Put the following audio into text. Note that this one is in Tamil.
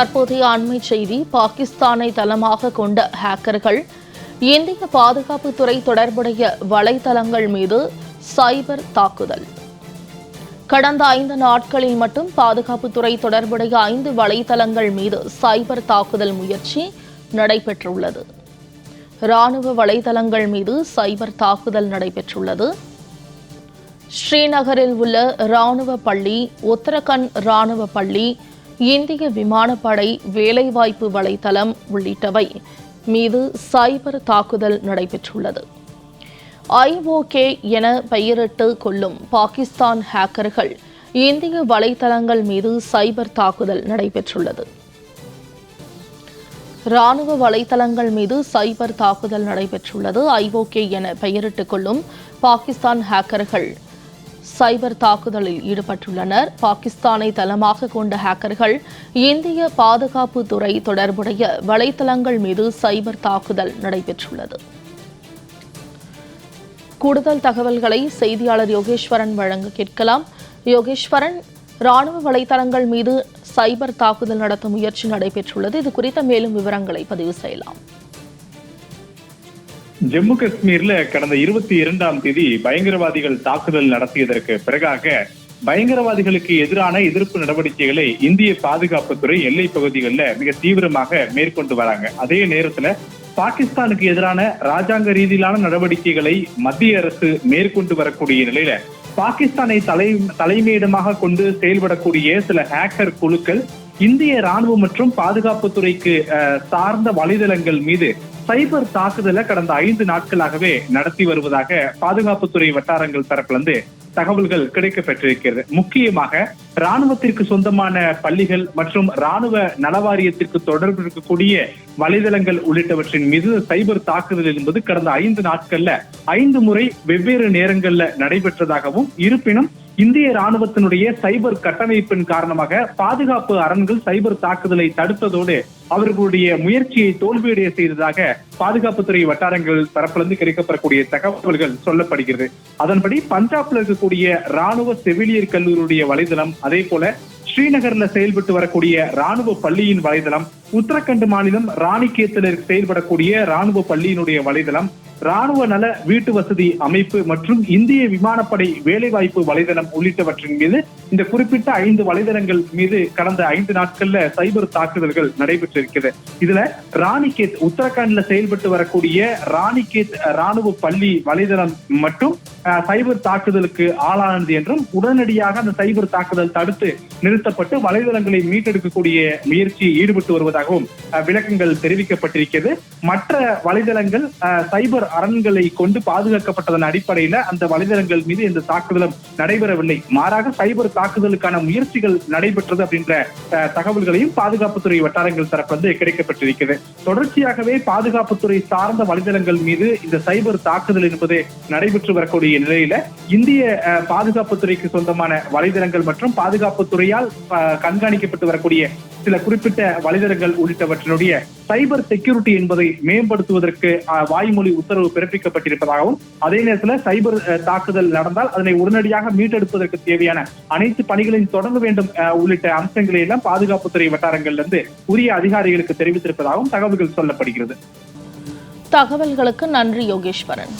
தற்போதைய அண்மை செய்தி பாகிஸ்தானை தளமாக கொண்ட ஹேக்கர்கள் இந்திய பாதுகாப்புத்துறை தொடர்புடைய வலைதளங்கள் மீது சைபர் தாக்குதல். கடந்த ஐந்து நாட்களில் மட்டும் பாதுகாப்புத்துறை தொடர்புடைய ஐந்து வலைதளங்கள் மீது சைபர் தாக்குதல் முயற்சி நடைபெற்றுள்ளது. ராணுவ வலைதளங்கள் மீது சைபர் தாக்குதல் நடைபெற்றுள்ளது. ஸ்ரீநகரில் உள்ள ராணுவ பள்ளி உத்தரகண்ட் ராணுவ பள்ளி இந்திய விமானப்படை வேலைவாய்ப்பு வலைத்தளம் உள்ளிட்டவை மீது சைபர் தாக்குதல் நடைபெற்றுள்ளது. ஐஓகே என பெயரிட்டு கொள்ளும் பாகிஸ்தான் ஹேக்கர்கள் இந்திய வலைத்தளங்கள் மீது சைபர் தாக்குதல் நடைபெற்றுள்ளது. ராணுவ வலைத்தளங்கள் மீது சைபர் தாக்குதல் நடைபெற்றுள்ளது. ஐஓகே என பெயரிட்டுக் கொள்ளும் பாகிஸ்தான் ஹேக்கர்கள் சைபர் தாக்குதலில் ஈடுபட்டுள்ளனர். பாகிஸ்தானை தளமாக கொண்ட ஹேக்கர்கள் இந்திய பாதுகாப்பு துறை தொடர்புடைய வலைத்தளங்கள் மீது சைபர் தாக்குதல் நடைபெற்றுள்ளது. கூடுதல் தகவல்களை செய்தியாளர் யோகேஸ்வரன் வழங்க கேட்கலாம். யோகேஸ்வரன் ராணுவ வலைத்தளங்கள் மீது சைபர் தாக்குதல் நடத்த முயற்சி நடைபெற்றுள்ளது. இது குறித்த மேலும் விவரங்களை பதிவு செய்யலாம். ஜம்மு காஷ்மீர்ல கடந்த இருபத்தி இரண்டாம் தேதி பயங்கரவாதிகள் தாக்குதல் நடத்தியதற்கு பிறகாக பயங்கரவாதிகளுக்கு எதிரான எதிர்ப்பு நடவடிக்கைகளை இந்திய பாதுகாப்புத்துறை எல்லை பகுதிகளில் மிக தீவிரமாக மேற்கொண்டு வராங்க. அதே நேரத்துல பாகிஸ்தானுக்கு எதிரான ராஜாங்க ரீதியிலான நடவடிக்கைகளை மத்திய அரசு மேற்கொண்டு வரக்கூடிய நிலையில பாகிஸ்தானை தலை தலைமையிடமாக கொண்டு செயல்படக்கூடிய சில ஹேக்கர் குழுக்கள் இந்திய ராணுவம் மற்றும் பாதுகாப்புத்துறைக்கு சார்ந்த வலைதளங்கள் மீது சைபர் தாக்குதலை கடந்த ஐந்து நாட்களாகவே நடத்தி வருவதாக பாதுகாப்புத்துறை வட்டாரங்கள் தரப்பிலிருந்து தகவல்கள் கிடைக்கப்பெற்றிருக்கிறது. முக்கியமாக ராணுவத்திற்கு சொந்தமான பள்ளிகள் மற்றும் ராணுவ நலவாரியத்திற்கு தொடர்பு இருக்கக்கூடிய வலைதளங்கள் உள்ளிட்டவற்றின் மீது சைபர் தாக்குதல் என்பது கடந்த ஐந்து நாட்கள்ல ஐந்து முறை வெவ்வேறு நேரங்கள்ல நடைபெற்றதாகவும் இருப்பினும் இந்திய ராணுவத்தினுடைய சைபர் கட்டமைப்பின் காரணமாக பாதுகாப்பு அரண்கள் சைபர் தாக்குதலை தடுத்ததோடு அவர்களுடைய முயற்சியை தோல்வியடைய செய்ததாக பாதுகாப்புத்துறை வட்டாரங்கள் தரப்பிலிருந்து கிடைக்கப்படக்கூடிய தகவல்கள் சொல்லப்படுகிறது. அதன்படி பஞ்சாப்ல இருக்கக்கூடிய ராணுவ செவிலியர் கல்லூரியுடைய வலைதளம் அதே போல ஸ்ரீநகர்ல செயல்பட்டு வரக்கூடிய ராணுவ பள்ளியின் வலைதளம் உத்தரகண்ட் மாநிலம் ராணிகேத்தில் செயல்படக்கூடிய ராணுவ பள்ளியினுடைய வலைதளம் ராணுவ நல வீட்டு வசதி அமைப்பு மற்றும் இந்திய விமானப்படை வேலைவாய்ப்பு வலைதளம் உள்ளிட்டவற்றின் மீது இந்த குறிப்பிட்ட ஐந்து வலைதளங்கள் மீது கடந்த ஐந்து நாட்கள்ல சைபர் தாக்குதல்கள் நடைபெற்றிருக்கிறது. இதுல ராணிகேத் உத்தரகாண்ட்ல செயல்பட்டு வரக்கூடிய ராணிகேத் ராணுவ பள்ளி வலைதளம் மட்டும் சைபர் தாக்குதலுக்கு ஆளானது என்றும் உடனடியாக அந்த சைபர் தாக்குதல் தடுத்து நிறுத்தப்பட்டு வலைதளங்களை மீட்டெடுக்கக்கூடிய முயற்சியில் ஈடுபட்டு வருவதாகவும் விளக்கங்கள் தெரிவிக்கப்பட்டிருக்கிறது. மற்ற வலைதளங்கள் சைபர் அரண்களை கொண்டு பாதுகாக்கப்பட்டதன் அடிப்படையில அந்த வலைதளங்கள் மீது இந்த தாக்குதலும் நடைபெறவில்லை. மாறாக சைபர் தாக்குதலுக்கான முயற்சிகள் நடைபெற்றது அப்படின்ற தகவல்களையும் பாதுகாப்புத்துறை வட்டாரங்கள் தரப்பிலிருந்து கிடைக்கப்பட்டிருக்கிறது. தொடர்ச்சியாகவே பாதுகாப்புத்துறை சார்ந்த வலைதளங்கள் மீது இந்த சைபர் தாக்குதல் என்பது நடைபெற்று வரக்கூடிய நிலையில இந்திய அஹ், பாதுகாப்புத்துறைக்கு சொந்தமான வலைதளங்கள் மற்றும் பாதுகாப்புத்துறையால் அஹ், கண்காணிக்கப்பட்டு வரக்கூடிய சில குறிப்பிட்ட வலைதளங்கள் உள்ளிட்டவற்றினுடைய சைபர் செக்யூரிட்டி என்பதை மேம்படுத்துவதற்கு வாய்மொழி உத்தரவு பிறப்பிக்கப்பட்டிருப்பதாகவும் அதே நேரத்தில் சைபர் தாக்குதல் நடந்தால் அதனை உடனடியாக மீட்டெடுப்பதற்கு தேவையான அனைத்து பணிகளையும் தொடங்க வேண்டும் உள்ளிட்ட அம்சங்களை எல்லாம் பாதுகாப்புத்துறை வட்டாரங்கள்ல இருந்து உரிய அதிகாரிகளுக்கு தெரிவித்திருப்பதாகவும் தகவல்கள் சொல்லப்படுகிறது. தகவல்களுக்கு நன்றி யோகேஸ்வரன்.